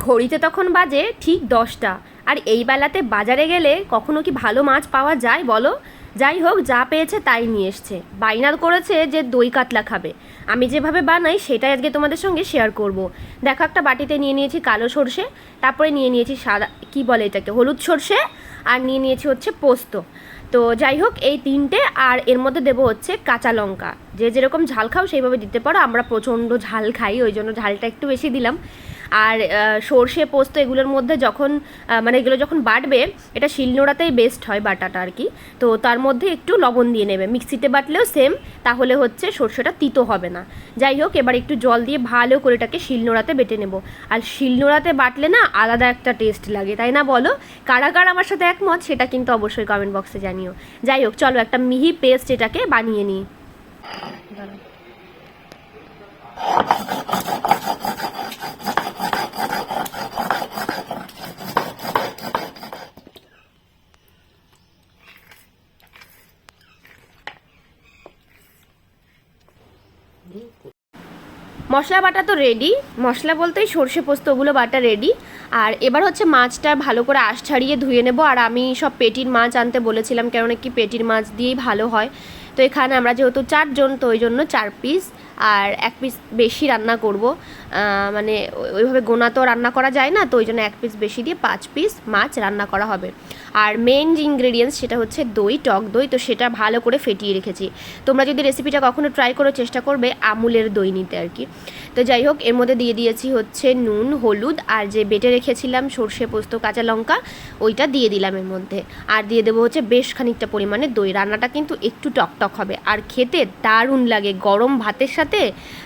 ঘড়িতে তখন বাজে ঠিক দশটা। আর এই বেলাতে বাজারে গেলে কখনো কি ভালো মাছ পাওয়া যায় বলো? যাই হোক, যা পেয়েছে তাই নিয়ে এসছে। বাইনাল করেছে যে দই কাতলা খাবে। আমি যেভাবে বানাই সেটাই আজকে তোমাদের সঙ্গে শেয়ার করব। দেখো, একটা বাটিতে নিয়ে নিয়েছি কালো সর্ষে, তারপরে নিয়ে নিয়েছি সাদা কি বলে এটাকে? হলুদ সর্ষে, আর নিয়ে নিয়েছি হচ্ছে পোস্ত। তো যাই হোক, এই তিনটে, আর এর মধ্যে দেবো হচ্ছে কাঁচা লঙ্কা। যে যেরকম ঝাল খাও সেইভাবে দিতে পারো। আমরা প্রচণ্ড ঝাল খাই, ওই জন্য ঝালটা একটু বেশি দিলাম। সর্ষে পোস্ত এগুলোর মধ্যে যখন মানে এগুলো যখন বাটবে, এটা শিলনোড়াতেই বেস্ট হয় বাটাটা আর কি। তো তার মধ্যে একটু লবণ দিয়ে নেবে। মিক্সিতে বাটলেও সেম তাহলে হচ্ছে সর্ষেটা তিতো হবে না। যাই হোক, এবার একটু জল দিয়ে ভালো করে এটাকে শিলনোড়াতে বেটে নেব। আর শিলনোড়াতে বাটলে না আলাদা একটা টেস্ট লাগে, তাই না বলো? কারা কারা আমার সাথে একমত, সেটা কিন্তু অবশ্যই কমেন্ট বক্সে জানিও। যাই হোক, চলো একটা মিহি পেস্ট এটাকে বানিয়ে নিই। মশলা বাটা তো রেডি মশলা বলতেই সর্ষে পোস্ত, ওগুলো বাটা রেডি আর এবার হচ্ছে মাছটা ভালো করে আশ ছাড়িয়ে ধুয়ে নেব। আর আমি সব পেটির মাছ আনতে বলেছিলাম কেননা কি পেটির মাছ দিয়েই ভালো হয়। তো এখানে আমরা যেহেতু চারজন, তো ওই জন্য চার পিস আর এক পিস বেশি রান্না করব। মানে ওইভাবে গোনা তো রান্না করা যায় না, তো ওই জন্য এক পিস বেশি দিয়ে পাঁচ পিস মাছ রান্না করা হবে। আর মেন যে ইনগ্রেডিয়েন্টস সেটা হচ্ছে দই, টক দই, তো সেটা ভালো করে ফেটিয়ে রেখেছি। তোমরা যদি রেসিপিটা কখনো ট্রাই করো চেষ্টা করবে, আমুলের দই নিতে আর কি। তো যাই হোক, এর মধ্যে দিয়ে দিয়েছি হচ্ছে নুন, হলুদ, আর যে বেটে রেখেছিলাম সর্ষে, পোস্ত, কাঁচা লঙ্কা, ওইটা দিয়ে দিলাম এর মধ্যে। আর দিয়ে দেবো হচ্ছে বেশ খানিকটা পরিমাণে দই। রান্নাটা কিন্তু একটু টকটক হবে। আর খেতে দারুণ লাগে, গরম ভাতের সাথে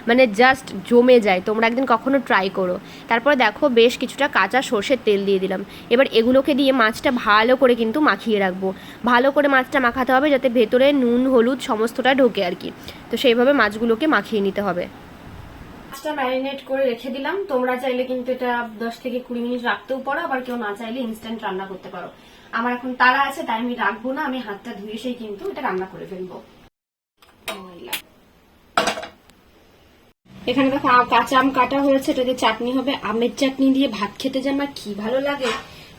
মানে জাস্ট জমে যায়। তোমরা একদিন কখনো ট্রাই করো। তারপর দেখো বেশ কিছুটা কাঁচা সর্ষের তেল দিয়ে দিলাম। এবার এগুলোকে দিয়ে মাছটা ভালো করে কিন্তু মাখিয়ে রাখব। ভালো করে মাছটা মাখাতে হবে যাতে ভেতরে নুন, হলুদ সমস্তটা ঢোকে আর কি। তো সেইভাবে মাছগুলোকে মাখিয়ে নিতে হবে। মাছটা ম্যারিনেট করে রেখে দিলাম। তোমরা চাইলে কিন্তু এটা দশ থেকে কুড়ি মিনিট রাখতেও পারো। আবার কেউ না চাইলে ইনস্ট্যান্ট রান্না করতে পারো। আমার এখন তারা আছে, তাই আমি রাখব না। আমি হাতটা ধুয়ে সেই কিন্তু এটা রান্না করে ফেলব। এখানে দেখো কাঁচা আম কাটা হয়েছে, এটা দিয়ে চাটনি হবে, আমের চাটনি দিয়ে ভাত খেতে যে আমার কি ভালো লাগে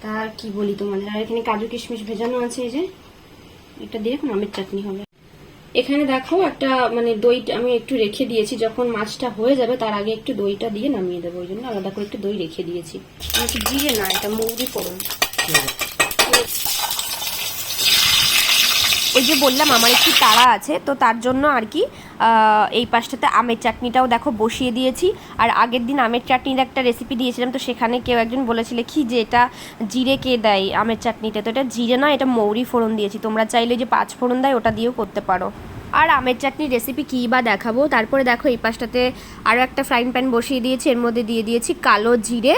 তার কি বলি তোমাদের? আর এখানে কাজু কিশমিশ ভেজানো আছে এই যে, এটা দিয়ে এখন আমের চাটনি হবে। এখানে দেখো, একটা মানে দই আমি একটু রেখে দিয়েছি, যখন মাছটা হয়ে যাবে, তার আগে একটু দইটা দিয়ে নামিয়ে দেবো, ওই জন্য আলাদা করে একটু দই রেখে দিয়েছি। জিরে না, এটা মৌরি করুন ওই যে বললাম, আমার একটু তাড়া আছে, তো তার জন্য আর কি এই পাশটাতে আমের চাটনিটাও দেখো বসিয়ে দিয়েছি। আর আগের দিন আমের চাটনির একটা রেসিপি দিয়েছিলাম, তো সেখানে কেউ একজন বলেছিলে, কি যে এটা জিরে কে দেয় আমের চাটনিতে? তো এটা জিরে না, এটা মৌরি ফোড়ন দিয়েছি। তোমরা চাইলে যে পাঁচ ফোড়ন দেয়, ওটা দিয়েও করতে পারো। আর আমের চাটনির রেসিপি কী বা দেখাবো? তারপরে দেখো এই পাশটাতে আরও একটা ফ্রাইং প্যান বসিয়ে দিয়েছি। এর মধ্যে দিয়ে দিয়েছি কালো জিরে।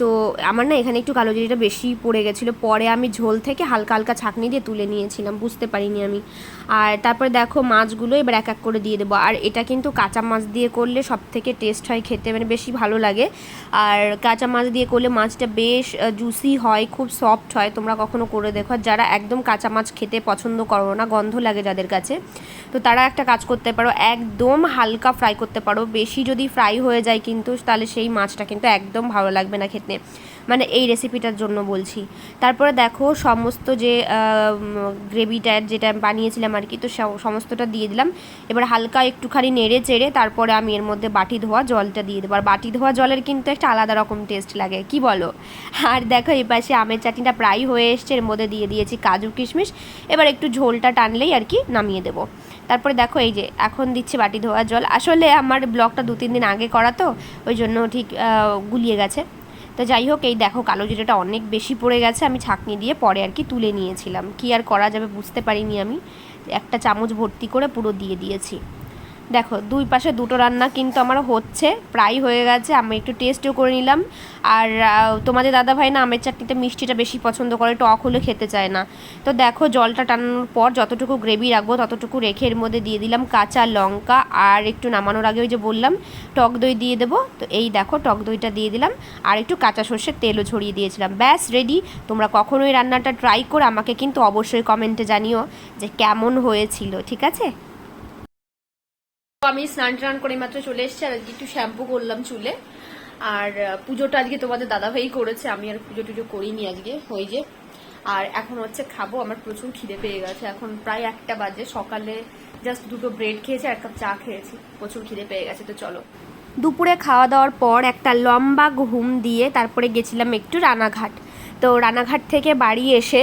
তো আমার না এখানে একটু কালো জিরেটা বেশি পড়ে গেছিল। পরে আমি ঝোল থেকে হালকা হালকা ছাঁকনি দিয়ে তুলে নিয়েছিলাম। বুঝতে পারিনি আমি। আর তারপরে দেখো মাছগুলো এবার এক এক করে দিয়ে দেবো। আর এটা কিন্তু কাঁচা মাছ দিয়ে করলে সব থেকে টেস্ট হয় খেতে মানে বেশি ভালো লাগে। আর কাঁচা মাছ দিয়ে করলে মাছটা বেশ জুসি হয়, খুব সফট হয়। তোমরা কখনো করে দেখো। আর যারা একদম কাঁচা মাছ খেতে পছন্দ করো না, গন্ধ লাগে যাদের কাছে। তো তারা একটা কাজ করতে পারো, একদম হালকা ফ্রাই করতে পারো। বেশি যদি ফ্রাই হয়ে যায় কিন্তু, তাহলে সেই মাছটা কিন্তু একদম ভালো লাগবে না খেতে। মানে এই রেসিপিটার জন্য বলছি। তারপরে দেখো সমস্ত যে গ্রেভিটা যেটা আমি বানিয়েছিলাম আর কি, তো সমস্তটা দিয়ে দিলাম। এবার হালকা একটুখানি নেড়ে চেড়ে তারপরে আমি এর মধ্যে বাটি ধোয়া জলটা দিয়ে দেবো। আর বাটি ধোয়া জলের কিন্তু একটা আলাদা রকম টেস্ট লাগে, কি বলো? আর দেখো এই পাশে আমের চাটনিটা প্রায় হয়ে এসছে, এর মধ্যে দিয়ে দিয়েছি কাজু কিশমিশ। এবার একটু ঝোলটা টানলেই আর কি নামিয়ে দেবো। তারপরে দেখো এই যে, এখন দিচ্ছে বাটি ধোয়া জল। আসলে আমার ব্লগটা দু তিন দিন আগে করা তো, ওই জন্য ঠিক গুলিয়ে গেছে। তো যাই হোক, এই দেখো কালো জিরেটা অনেক বেশি পড়ে গেছে, আমি ছাঁকনি দিয়ে পরে আর কি তুলে নিয়েছিলাম। কি আর করা যাবে বুঝতে পারিনি আমি। একটা চামচ ভর্তি করে পুরো দিয়ে দিয়েছি। দেখো, দুই পাশে দুটো রান্না কিন্তু আমার হচ্ছে, প্রায় হয়ে গেছে, আমি একটু টেস্টও করে নিলাম। আর তোমাদের দাদা ভাই না আমের চাটনিতে মিষ্টিটা বেশি পছন্দ করে, টক হলে খেতে চায় না। তো দেখো, জলটা টানানোর পর যতটুকু গ্রেভি রাখব, ততটুকু রেখে এর মধ্যে দিয়ে দিলাম কাঁচা লঙ্কা, আর একটু নামানোর আগে ওই যে বললাম, টক দই দিয়ে দেবো। তো এই দেখো, টক দইটা দিয়ে দিলাম, আর একটু কাঁচা সর্ষের তেলও ছড়িয়ে দিয়েছিলাম। ব্যাস রেডি তোমরা কখনোই রান্নাটা ট্রাই করে আমাকে কিন্তু অবশ্যই কমেন্টে জানিও যে কেমন হয়েছিল, ঠিক আছে? আমি স্নান টান করে মাত্র চলে এসেছি, আর আজকে একটু শ্যাম্পু করলাম চুলে। আর পুজোটা আজকে তোমাদের দাদাভাই করেছে, আমি আর পুজো টুজো করিনি আজকে ওই যে। আর এখন হচ্ছে খাব, আমার প্রচুর খিদে পেয়ে গেছে, এখন প্রায় একটা বাজে, সকালে জাস্ট দুটো ব্রেড খেয়েছি, আর এক কাপ চা খেয়েছি, প্রচুর খিদে পেয়ে গেছে, তো চলো। দুপুরে খাওয়া দাওয়ার পর একটা লম্বা ঘুম দিয়ে তারপরে গেছিলাম একটু রানাঘাট। তো রানাঘাট থেকে বাড়ি এসে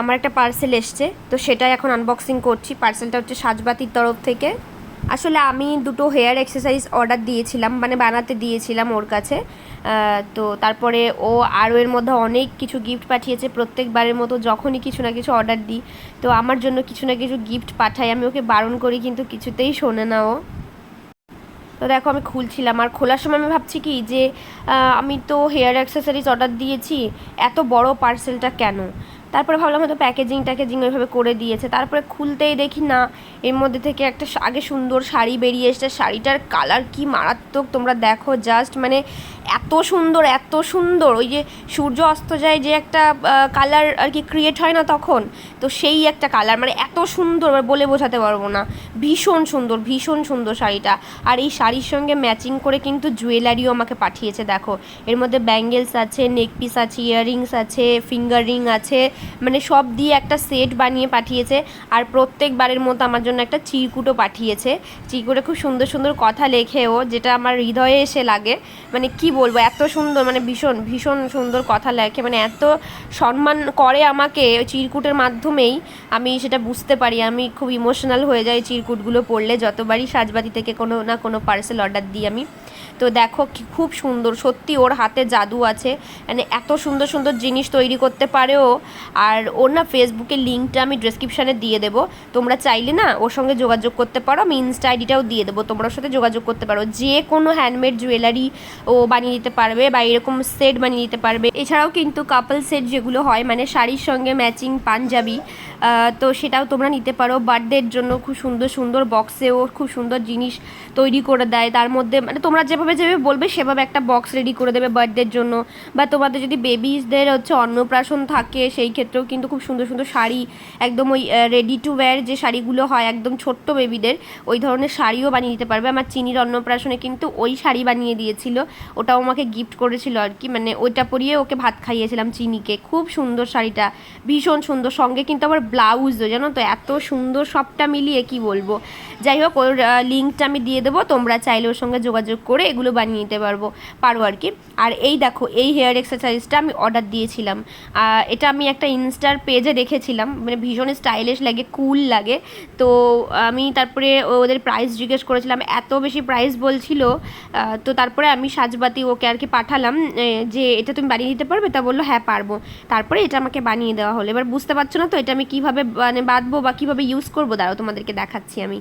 আমার একটা পার্সেল এসছে, তো সেটাই এখন আনবক্সিং করছি পার্সেলটা হচ্ছে সাজবাতির তরফ থেকে। আসলে আমি দুটো হেয়ার এক্সারসাইজ অর্ডার দিয়েছিলাম মানে বানাতে দিয়েছিলাম ওর কাছে। তো তারপরে ও আরও এর মধ্যে অনেক কিছু গিফট পাঠিয়েছে, প্রত্যেকবারের মতো যখনই কিছু না কিছু অর্ডার দিই। তো আমার জন্য কিছু না কিছু গিফট পাঠাই আমি ওকে বারণ করি, কিন্তু কিছুতেই শোনে না ও। তো দেখো, আমি খুলছিলাম। আর খোলার সময় আমি ভাবছি কি যে আমি তো হেয়ার অ্যাক্সেসরিজ অর্ডার দিয়েছি, এত বড় পার্সেলটা কেন? তারপরে ভাবলাম হয়তো প্যাকেজিং ট্যাকেজিং ওইভাবে করে দিয়েছে। তারপরে খুলতেই দেখি না, এর মধ্যে থেকে একটা আগে সুন্দর শাড়ি বেরিয়ে এসছে। শাড়িটার কালার কি মারাত্মক তোমরা দেখো জাস্ট মানে এত সুন্দর এত সুন্দর। ওই যে সূর্য অস্ত যায় যে একটা কালার আর কি ক্রিয়েট হয় না তখন, তো সেই একটা কালার মানে এত সুন্দর বলে বোঝাতে পারব না। ভীষণ সুন্দর ভীষণ সুন্দর শাড়িটা। আর এই শাড়ির সঙ্গে ম্যাচিং করে কিন্তু জুয়েলারিও আমাকে পাঠিয়েছে, দেখো। এর মধ্যে ব্যাঙ্গেলস আছে নেক পিস আছে ইয়াররিংস আছে ফিঙ্গার রিং আছে মানে সব দিয়ে একটা সেট বানিয়ে পাঠিয়েছে। আর প্রত্যেকবারের মতো আমার জন্য একটা চিরকুটও পাঠিয়েছে। চিরকুটে খুব সুন্দর সুন্দর কথা লেখেও, যেটা আমার হৃদয়ে এসে লাগে। মানে কি বলব? এত সুন্দর মানে ভীষণ ভীষণ সুন্দর কথা লেখে মানে এত সম্মান করে আমাকে চিরকুটের মাধ্যমেই আমি সেটা বুঝতে পারি। আমি খুব ইমোশনাল হয়ে যাই চিরকুটগুলো পড়লে, যতবারই সাজবাতি থেকে কোনো না কোনো পার্সেল অর্ডার দিই আমি। তো দেখো খুব সুন্দর, সত্যি ওর হাতে জাদু আছে। মানে এত সুন্দর সুন্দর জিনিস তৈরি করতে পারে ও। আর ওর না ফেসবুকের লিঙ্কটা আমি ডেসক্রিপশানে দিয়ে দেবো। তোমরা চাইলে না ওর সঙ্গে যোগাযোগ করতে পারো। আমি ইনস্টা আইডিটাও দিয়ে দেবো। তোমরা ওর সাথে যোগাযোগ করতে পারো। যে কোনো হ্যান্ডমেড জুয়েলারি ও বানিয়ে দিতে পারবে বা এরকম সেট বানিয়ে দিতে পারবে। এছাড়াও কিন্তু কাপল সেট যেগুলো হয় মানে শাড়ির সঙ্গে ম্যাচিং পাঞ্জাবি তো সেটাও তোমরা নিতে পারো। বার্থডের জন্য খুব সুন্দর সুন্দর বক্সেও খুব সুন্দর জিনিস তৈরি করে দেয়। তার মধ্যে মানে তোমরা যেভাবে যেভাবে বলবে, সেভাবে একটা বক্স রেডি করে দেবে বার্থডের জন্য। বা তোমাদের যদি বেবিসদের হচ্ছে অন্নপ্রাশন থাকে, সেই ক্ষেত্রেও কিন্তু খুব সুন্দর সুন্দর শাড়ি একদম ওই রেডি টু ওয়্যার যে শাড়িগুলো হয়, একদম ছোট্ট বেবিদের ওই ধরনের শাড়িও বানিয়ে দিতে পারবে। আমার চিনির অন্নপ্রাশনে কিন্তু ওই শাড়ি বানিয়ে দিয়েছিল। ওটাও আমাকে গিফট করেছিল আর কি। মানে ওইটা পরিয়ে ওকে ভাত খাইয়েছিলাম চিনিকে। খুব সুন্দর শাড়িটা, ভীষণ সুন্দর। সঙ্গে কিন্তু আবার ব্লাউজও জানো তো? এত সুন্দর সবটা মিলিয়ে কি বলব? যাই হোক, ওর লিঙ্কটা আমি দিয়ে দেবো। তোমরা চাইলে ওর সঙ্গে যোগাযোগ করে এগুলো বানিয়ে নিতে পারব, পারো আর কি। আর এই দেখো, এই হেয়ার এক্সারসাইজটা আমি অর্ডার দিয়েছিলাম। এটা আমি একটা ইনস্টার পেজে দেখেছিলাম। মানে ভীষণ স্টাইলিশ লাগে কুল লাগে। তো আমি তারপরে ওদের প্রাইস জিজ্ঞেস করেছিলাম, এত বেশি প্রাইস বলছিল। তো তারপরে আমি সাজবাতি ওকে আর কি পাঠালাম যে এটা তুমি বানিয়ে দিতে পারবে? তা বলল হ্যাঁ পারব। তারপরে এটা আমাকে বানিয়ে দেওয়া হলো। এবার বুঝতে পারছ না তো এটা আমি কীভাবে মানে বাঁধবো বা কীভাবে ইউজ করব? দাঁড়াও তোমাদেরকে দেখাচ্ছি আমি।